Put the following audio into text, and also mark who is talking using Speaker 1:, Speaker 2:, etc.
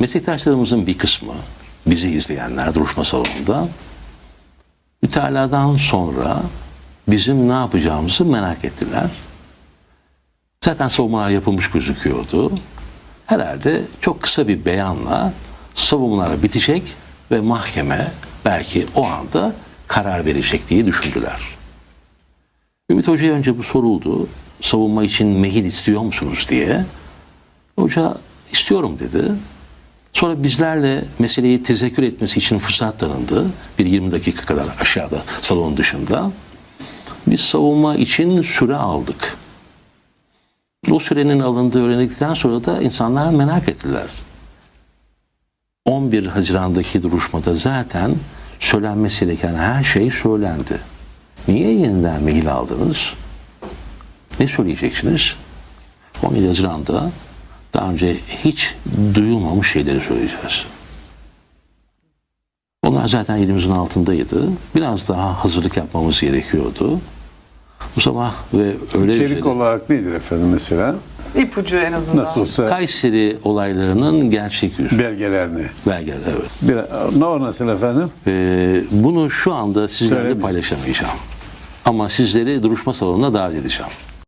Speaker 1: Meslektaşlarımızın bir kısmı, bizi izleyenler duruşma salonunda mütaladan sonra bizim ne yapacağımızı merak ettiler. Zaten savunmalar yapılmış gözüküyordu. Herhalde çok kısa bir beyanla savunmalar bitecek ve mahkeme belki o anda karar verecek diye düşündüler. Ümit Hoca'ya önce bu soruldu. Savunma için mehil istiyor musunuz diye. Hoca istiyorum dedi. Sonra bizlerle meseleyi tezekkür etmesi için fırsat tanındı. Bir 20 dakika kadar aşağıda salonun dışında. Biz savunma için süre aldık. O sürenin alındığı öğrendikten sonra da insanlar merak ettiler. 11 Haziran'daki duruşmada zaten söylenmesi gereken her şey söylendi. Niye yeniden mail aldınız? Ne söyleyeceksiniz? 17 Haziran'da daha önce hiç duyulmamış şeyleri söyleyeceğiz. Onlar zaten elimizin altındaydı. Biraz daha hazırlık yapmamız gerekiyordu. Bu sabah ve öğle
Speaker 2: İçerik
Speaker 1: üzeri
Speaker 2: olarak nedir efendim mesela?
Speaker 3: İpucu en azından.
Speaker 2: Nasıl olsa
Speaker 1: Kayseri olaylarının gerçek yüzü.
Speaker 2: belgelerini.
Speaker 1: Belgeler, evet.
Speaker 2: Bir, ne o nasıl efendim?
Speaker 1: Ee, bunu şu anda sizlerle paylaşamayacağım. Ama sizleri duruşma salonuna davet edeceğim.